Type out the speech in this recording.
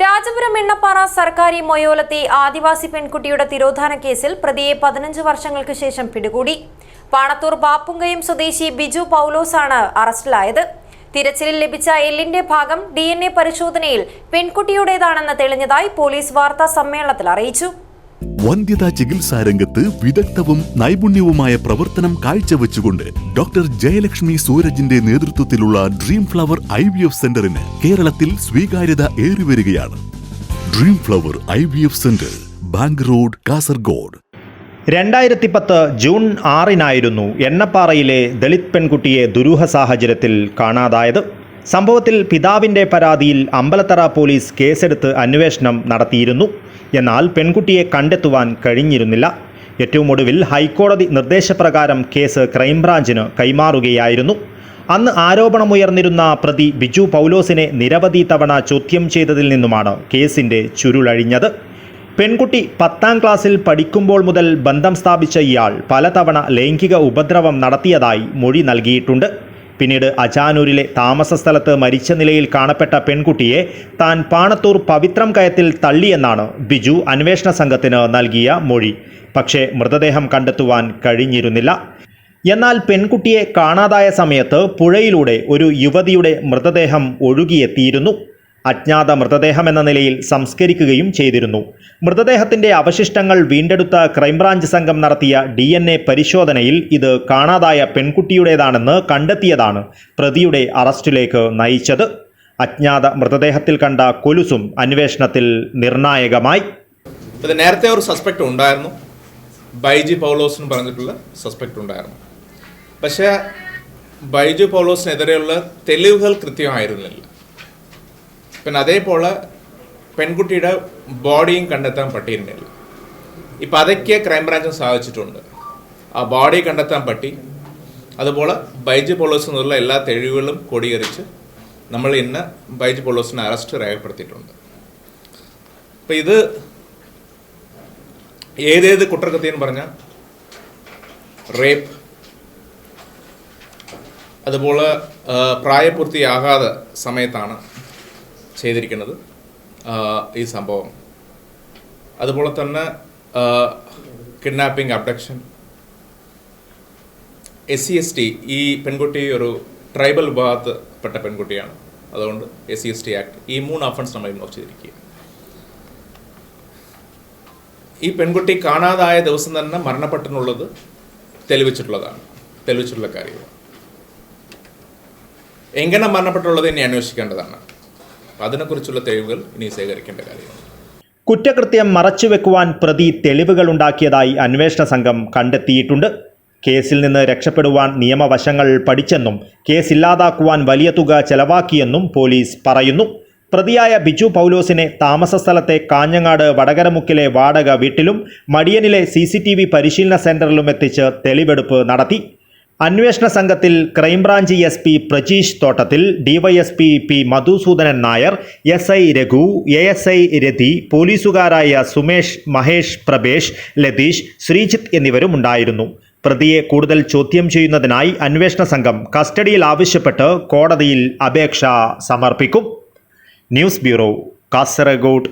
രാജപുരം എണ്ണപ്പാറ സർക്കാരി മൊയോലത്തെ ആദിവാസി പെൺകുട്ടിയുടെ തിരോധാന കേസിൽ പ്രതിയെ പതിനഞ്ച് വർഷങ്ങൾക്ക് ശേഷം പിടികൂടി. പാണത്തൂർ ബാപ്പുങ്കയം സ്വദേശി ബിജു പൗലോസാണ് അറസ്റ്റിലായത്. തിരച്ചിലിൽ ലഭിച്ച എല്ലിന്റെ ഭാഗം ഡി പരിശോധനയിൽ പെൺകുട്ടിയുടേതാണെന്ന് തെളിഞ്ഞതായി പോലീസ് വാർത്താ സമ്മേളനത്തിൽ അറിയിച്ചു. വന്ധ്യതാ ചികിത്സാ രംഗത്ത് വിദഗ്ധവും നൈപുണ്യവുമായ പ്രവർത്തനം കാഴ്ചവെച്ചുകൊണ്ട് ഡോക്ടർ ജയലക്ഷ്മി സൂരജിന്റെ നേതൃത്വത്തിലുള്ള dream flower I V F സെന്ററിന് കേരളത്തിൽ സ്വീകാര്യത ഏറിവരികയാണ്. Dream flower I V F centre bank road Kasaragod. രണ്ടായിരത്തി പത്ത് ജൂൺ ആറിനായിരുന്നു എണ്ണപ്പാറയിലെ ദളിത് പെൺകുട്ടിയെ ദുരൂഹ സാഹചര്യത്തിൽ കാണാതായത്. സംഭവത്തിൽ പിതാവിന്റെ പരാതിയിൽ അമ്പലത്തറ പോലീസ് കേസെടുത്ത് അന്വേഷണം നടത്തിയിരുന്നു. എന്നാൽ പെൺകുട്ടിയെ കണ്ടെത്തുവാൻ കഴിഞ്ഞിരുന്നില്ല. ഏറ്റവും ഒടുവിൽ ഹൈക്കോടതി നിർദ്ദേശപ്രകാരം കേസ് ക്രൈംബ്രാഞ്ചിന് കൈമാറുകയായിരുന്നു. അന്ന് ആരോപണമുയർന്നിരുന്ന പ്രതി ബിജു പൗലോസിനെ നിരവധി തവണ ചോദ്യം ചെയ്തതിൽ നിന്നുമാണ് കേസിന്റെ ചുരുളഴിഞ്ഞത്. പെൺകുട്ടി പത്താം ക്ലാസ്സിൽ പഠിക്കുമ്പോൾ മുതൽ ബന്ധം സ്ഥാപിച്ച ഇയാൾ പലതവണ ലൈംഗിക ഉപദ്രവം നടത്തിയതായി മൊഴി നൽകിയിട്ടുണ്ട്. പിന്നീട് അജാനൂരിലെ താമസ സ്ഥലത്ത് മരിച്ച നിലയിൽ കാണപ്പെട്ട പെൺകുട്ടിയെ താൻ പാണത്തൂർ പവിത്രം കയത്തിൽ തള്ളിയെന്നാണ് ബിജു അന്വേഷണ സംഘത്തിന് നൽകിയ മൊഴി. പക്ഷേ മൃതദേഹം കണ്ടെത്തുവാൻ കഴിഞ്ഞിരുന്നില്ല. എന്നാൽ പെൺകുട്ടിയെ കാണാതായ സമയത്ത് പുഴയിലൂടെ ഒരു യുവതിയുടെ മൃതദേഹം ഒഴുകിയെത്തിയിരുന്നു. അജ്ഞാത മൃതദേഹം എന്ന നിലയിൽ സംസ്കരിക്കുകയും ചെയ്തിരുന്നു. മൃതദേഹത്തിന്റെ അവശിഷ്ടങ്ങൾ വീണ്ടെടുത്ത ക്രൈംബ്രാഞ്ച് സംഘം നടത്തിയ ഡി പരിശോധനയിൽ ഇത് കാണാതായ പെൺകുട്ടിയുടേതാണെന്ന് കണ്ടെത്തിയതാണ് പ്രതിയുടെ അറസ്റ്റിലേക്ക് നയിച്ചത്. അജ്ഞാത മൃതദേഹത്തിൽ കണ്ട കൊലുസും അന്വേഷണത്തിൽ നിർണായകമായി. നേരത്തെ ഒരു സസ്പെക്ട് ഉണ്ടായിരുന്നു. ബൈജി പൗലോസ് എന്ന് പറഞ്ഞിട്ടുള്ള സസ്പെക്ട് ഉണ്ടായിരുന്നു. പക്ഷേ ബൈജു പൗലോസിനെതിരെയുള്ള തെളിവുകൾ കൃത്യമായിരുന്നില്ല. പിന്നെ അതേപോലെ പെൺകുട്ടിയുടെ ബോഡിയും കണ്ടെത്താൻ പറ്റിയിരുന്നില്ല ഇപ്പം അതൊക്കെ ക്രൈംബ്രാഞ്ചും സാധിച്ചിട്ടുണ്ട്. ആ ബോഡി കണ്ടെത്താൻ പറ്റി അതുപോലെ ബൈജ് പോളോസ് എന്നുള്ള എല്ലാ തെളിവുകളും കൊടിയേറിച്ച് നമ്മൾ ഇന്ന് ബൈജ് പോളോസിനെ അറസ്റ്റ് രേഖപ്പെടുത്തിയിട്ടുണ്ട്. അപ്പം ഇത് ഏതേത് കുറ്റകൃത്യം പറഞ്ഞാൽ റേപ്പ് അതുപോലെ പ്രായപൂർത്തിയാകാതെ സമയത്താണ് ചെയ്തിരിക്കുന്നത് ഈ സംഭവം. അതുപോലെ തന്നെ kidnapping abduction S C S T ഈ പെൺകുട്ടി ഒരു ട്രൈബൽ വിഭാഗത്തിൽപ്പെട്ട പെൺകുട്ടിയാണ്. അതുകൊണ്ട് S C S T act ഈ മൂന്ന് അഫൻസ് നമ്മൾ ഇൻവോൾവ് ചെയ്തിരിക്കുക ഈ പെൺകുട്ടി കാണാതായ ദിവസം തന്നെ മരണപ്പെട്ടെന്നുള്ളത് തെളിവിച്ചിട്ടുള്ളതാണ്. തെളിവിച്ചിട്ടുള്ള കാര്യമാണ് എങ്ങനെ മരണപ്പെട്ടുള്ളത് ഇനി അന്വേഷിക്കേണ്ടതാണ്. അതിനെക്കുറിച്ചുള്ള തെളിവുകൾ ഇനി ശേഖരിക്കേണ്ട കാര്യമാണ്. കുറ്റകൃത്യം മറച്ചുവെക്കുവാൻ പ്രതി തെളിവുകൾ ഉണ്ടാക്കിയതായി അന്വേഷണ സംഘം കണ്ടെത്തിയിട്ടുണ്ട്. കേസിൽ നിന്ന് രക്ഷപ്പെടുവാൻ നിയമവശങ്ങൾ പഠിച്ചെന്നും കേസ് ഇല്ലാതാക്കുവാൻ വലിയ തുക ചെലവാക്കിയെന്നും പോലീസ് പറയുന്നു. പ്രതിയായ ബിജു പൗലോസിനെ താമസ സ്ഥലത്തെ കാഞ്ഞങ്ങാട് വടകരമുക്കിലെ വാടക വീട്ടിലും മടിയനിലെ സി പരിശീലന സെന്ററിലും എത്തിച്ച് തെളിവെടുപ്പ് നടത്തി. അന്വേഷണ സംഘത്തിൽ ക്രൈംബ്രാഞ്ച് എസ് പി പ്രജീഷ് തോട്ടത്തിൽ DYSP P Madhusoodanan Nair S I Raghu A S I Rathi പോലീസുകാരായ Sumesh Mahesh Prabhesh Latheesh Sreejith എന്നിവരും ഉണ്ടായിരുന്നു. പ്രതിയെ കൂടുതൽ ചോദ്യം ചെയ്യുന്നതിനായി അന്വേഷണ സംഘം കസ്റ്റഡിയിൽ ആവശ്യപ്പെട്ട് കോടതിയിൽ അപേക്ഷ സമർപ്പിക്കും. News bureau Kasaragod.